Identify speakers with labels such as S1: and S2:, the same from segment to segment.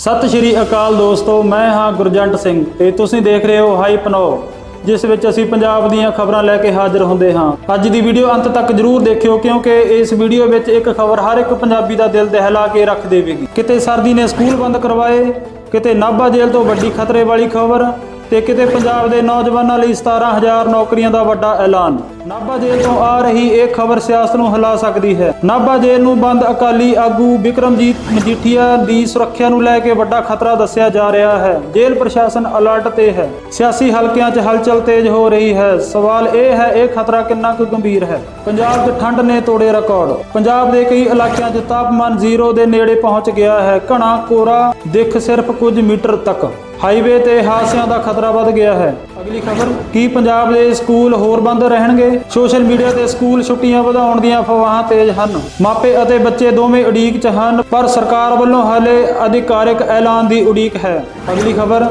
S1: ਸਤਿ ਸ਼੍ਰੀ ਅਕਾਲ ਦੋਸਤੋ, ਮੈਂ ਹਾਂ ਗੁਰਜੰਟ ਸਿੰਘ ਤੇ ਤੁਸੀਂ ਦੇਖ ਰਹੇ ਹੋ ਹਾਈ ਪਨੋ ਜਿਸ ਵਿੱਚ ਅਸੀਂ ਪੰਜਾਬ ਦੀਆਂ ਖਬਰਾਂ ਲੈ ਕੇ ਹਾਜ਼ਰ ਹੁੰਦੇ ਹਾਂ। ਅੱਜ ਦੀ ਵੀਡੀਓ ਅੰਤ ਤੱਕ ਜਰੂਰ ਦੇਖਿਓ, ਕਿਉਂਕਿ ਇਸ ਵੀਡੀਓ ਵਿੱਚ ਇੱਕ ਖਬਰ ਹਰ ਇੱਕ ਪੰਜਾਬੀ ਦਾ ਦਿਲ ਦਹਿਲਾ ਕੇ ਰੱਖ ਦੇਵੇਗੀ। ਕਿਤੇ ਸਰਦੀ ਨੇ ਸਕੂਲ ਬੰਦ ਕਰਵਾਏ, ਕਿਤੇ ਨਾਭਾ ਜੇਲ੍ਹ ਤੋਂ ਵੱਡੀ ਖਤਰੇ ਵਾਲੀ ਖਬਰ ਤੇ ਕਿਤੇ ਪੰਜਾਬ ਦੇ ਨੌਜਵਾਨਾਂ ਲਈ 17000 ਨੌਕਰੀਆਂ ਦਾ ਵੱਡਾ ਐਲਾਨ। ਨਾਭਾ ਜੇਲ੍ਹ ਤੋਂ ਆ ਰਹੀ ਇਹ ਖਬਰ ਸਿਆਸਤ ਨੂੰ ਹਿਲਾ ਸਕਦੀ ਹੈ। ਨਾਭਾ ਜੇਲ੍ਹ ਨੂੰ ਬੰਦ ਅਕਾਲੀ ਆਗੂ ਵਿਕਰਮਜੀਤ ਮਜੀਠੀਆ ਦੀ ਸੁਰੱਖਿਆ ਨੂੰ ਲੈ ਕੇ ਵੱਡਾ ਖਤਰਾ ਦੱਸਿਆ ਜਾ ਰਿਹਾ ਹੈ। ਜੇਲ੍ਹ ਪ੍ਰਸ਼ਾਸਨ ਅਲਰਟ ਤੇ ਹੈ। ਸਿਆਸੀ ਹਲਕਿਆਂ 'ਚ ਹਲਚਲ ਤੇਜ਼ ਹੋ ਰਹੀ ਹੈ। ਸਵਾਲ ਇਹ ਹੈ, ਇਹ ਖਤਰਾ ਕਿੰਨਾ ਕੁ ਗੰਭੀਰ ਹੈ? ਪੰਜਾਬ 'ਚ ਠੰਡ ਨੇ ਤੋੜੇ ਰਿਕਾਰਡ। ਪੰਜਾਬ ਦੇ ਕਈ ਇਲਾਕਿਆਂ 'ਚ ਤਾਪਮਾਨ ਜ਼ੀਰੋ ਦੇ ਨੇੜੇ ਪਹੁੰਚ ਗਿਆ ਹੈ। ਘਣਾ ਕੋਰਾ ਦਿੱਖ ਸਿਰਫ ਕੁਝ ਮੀਟਰ ਤੱਕ। ਹਾਈਵੇ ਤੇ ਹਾਦਸਿਆਂ ਦਾ ਖਤਰਾ ਵੱਧ ਗਿਆ ਹੈ। ਅਗਲੀ ਖਬਰ, ਕੀ ਪੰਜਾਬ ਦੇ ਸਕੂਲ ਹੋਰ ਬੰਦ ਰਹਿਣਗੇ? ਸੋਸ਼ਲ ਮੀਡੀਆ ਤੇ ਸਕੂਲ ਛੁੱਟੀਆਂ ਵਧਾਉਣ ਦੀਆਂ ਅਫਵਾਹਾਂ ਤੇਜ਼ ਹਨ। ਮਾਪੇ ਅਤੇ ਬੱਚੇ ਦੋਵੇਂ ਉਡੀਕ 'ਚ ਹਨ, ਪਰ ਸਰਕਾਰ ਵੱਲੋਂ ਹਾਲੇ ਅਧਿਕਾਰਿਕ ਐਲਾਨ ਦੀ ਉਡੀਕ ਹੈ। ਅਗਲੀ ਖਬਰ,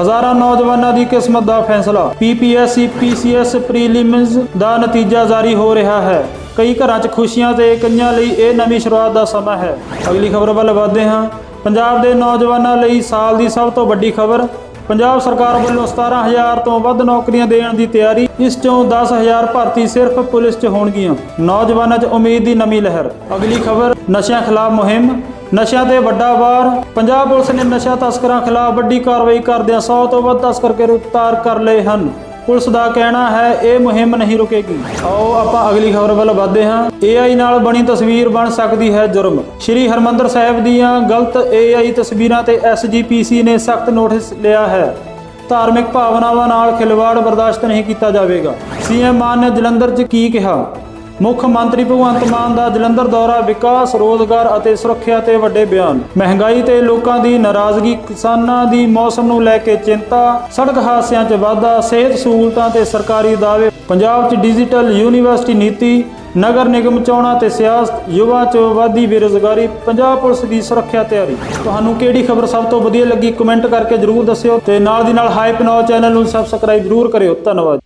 S1: ਹਜ਼ਾਰਾਂ ਨੌਜਵਾਨਾਂ ਦੀ ਕਿਸਮਤ ਦਾ ਫੈਸਲਾ। ਪੀਪੀਐਸਸੀ ਪੀਸੀਐਸ ਪ੍ਰੀਲਿਮਸ ਦਾ ਨਤੀਜਾ ਜਾਰੀ ਹੋ ਰਿਹਾ ਹੈ। ਕਈ ਘਰਾਂ 'ਚ ਖੁਸ਼ੀਆਂ ਤੇ ਕਈਆਂ ਲਈ ਇਹ ਨਵੀਂ ਸ਼ੁਰੂਆਤ ਦਾ ਸਮਾਂ ਹੈ। ਅਗਲੀ ਖਬਰ ਵੱਲ ਵਧਦੇ ਹਾਂ। ਪੰਜਾਬ ਦੇ ਨੌਜਵਾਨਾਂ ਲਈ ਸਾਲ ਦੀ ਸਭ ਤੋਂ ਵੱਡੀ ਖਬਰ ਪੰਜਾਬ ਸਰਕਾਰ ਵੱਲੋਂ 17000 ਤੋਂ ਵੱਧ ਨੌਕਰੀਆਂ ਦੇਣ ਦੀ ਤਿਆਰੀ, ਇਸ ਚੋਂ 10000 ਭਰਤੀ ਸਿਰਫ ਪੁਲਿਸ 'ਚ ਹੋਣਗੀਆਂ। ਨੌਜਵਾਨਾਂ 'ਚ ਉਮੀਦ ਦੀ ਨਵੀਂ ਲਹਿਰ। ਅਗਲੀ ਖਬਰ, ਨਸ਼ਿਆਂ ਖਿਲਾਫ ਮੁਹਿੰਮ। ਨਸ਼ਿਆਂ ਤੇ ਵੱਡਾ ਵਾਰ। ਪੰਜਾਬ ਪੁਲਿਸ ਨੇ ਨਸ਼ਾ ਤਸਕਰਾਂ ਖਿਲਾਫ ਵੱਡੀ ਕਾਰਵਾਈ ਕਰਦਿਆਂ 100 ਤੋਂ ਵੱਧ ਤਸਕਰ ਗ੍ਰਿਫਤਾਰ ਕਰ ਲਏ ਹਨ। ਪੁਲਿਸ ਦਾ ਕਹਿਣਾ ਹੈ, ਇਹ ਮੁਹਿੰਮ ਨਹੀਂ ਰੁਕੇਗੀ। ਆਓ ਆਪਾਂ ਅਗਲੀ ਖਬਰ ਵੱਲ ਵਧਦੇ ਹਾਂ। AI ਨਾਲ ਬਣੀ ਤਸਵੀਰ ਬਣ ਸਕਦੀ ਹੈ ਜੁਰਮ। ਸ਼੍ਰੀ ਹਰਮੰਦਰ ਸਾਹਿਬ ਦੀਆਂ ਗਲਤ AI ਤਸਵੀਰਾਂ ਤੇ SGPC ਨੇ ਸਖਤ ਨੋਟਿਸ ਲਿਆ ਹੈ। ਧਾਰਮਿਕ ਭਾਵਨਾਵਾਂ ਨਾਲ ਖਿਲਵਾੜ ਬਰਦਾਸ਼ਤ ਨਹੀਂ ਕੀਤਾ ਜਾਵੇਗਾ। ਸੀਐਮ ਮਾਨ ਨੇ ਜਲੰਧਰ 'ਚ ਕੀ ਕਿਹਾ? ਮੁੱਖ ਮੰਤਰੀ ਭਗਵੰਤ ਮਾਨ ਦਾ ਜਲੰਧਰ ਦੌਰਾ ਵਿਕਾਸ, ਰੋਜ਼ਗਾਰ ਅਤੇ ਸੁਰੱਖਿਆ ਤੇ ਵੱਡੇ ਬਿਆਨ। ਮਹਿੰਗਾਈ ਤੇ ਲੋਕਾਂ ਦੀ ਨਾਰਾਜ਼ਗੀ ਕਿਸਾਨਾਂ ਦੀ ਮੌਸਮ ਨੂੰ ਲੈ ਕੇ ਚਿੰਤਾ। ਸੜਕ ਹਾਦਸਿਆਂ 'ਚ ਵਾਧਾ, ਸਿਹਤ ਸਹੂਲਤਾਂ ਤੇ ਸਰਕਾਰੀ ਦਾਅਵੇ। ਪੰਜਾਬ 'ਚ ਡਿਜੀਟਲ ਯੂਨੀਵਰਸਿਟੀ ਨੀਤੀ। ਨਗਰ ਨਿਗਮ ਚੋਣਾਂ ਤੇ ਸਿਆਸਤ। ਯੁਵਾ 'ਚ ਵਾਧੀ ਬੇਰੁਜ਼ਗਾਰੀ। ਪੰਜਾਬ ਪੁਲਿਸ ਦੀ ਸੁਰੱਖਿਆ ਤਿਆਰੀ। ਤੁਹਾਨੂੰ ਕਿਹੜੀ ਖਬਰ ਸਭ ਤੋਂ ਵਧੀਆ ਲੱਗੀ, ਕਮੈਂਟ ਕਰਕੇ ਜਰੂਰ ਦੱਸਿਓ ਤੇ ਨਾਲ ਦੀ ਨਾਲ ਹਾਈਪ ਨਾਓ ਚੈਨਲ ਨੂੰ ਸਬਸਕ੍ਰਾਈਬ ਜਰੂਰ ਕਰਿਓ। ਧੰਨਵਾਦ।